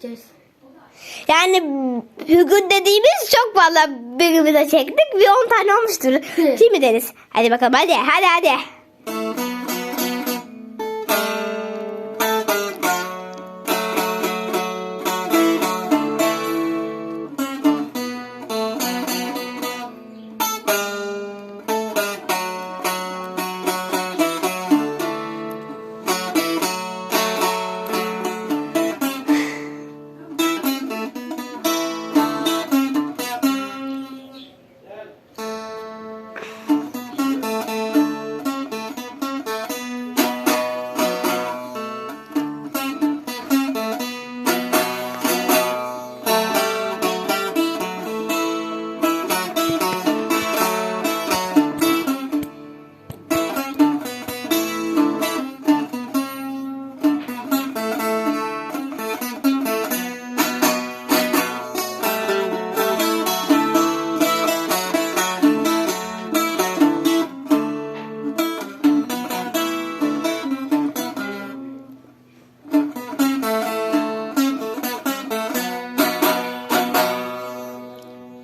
çekeceğiz. Yani bugün dediğimiz çok fazla bölümü de çektik. Bir 10 tane olmuştur. Evet. Değil mi Deniz? Hadi bakalım hadi hadi hadi.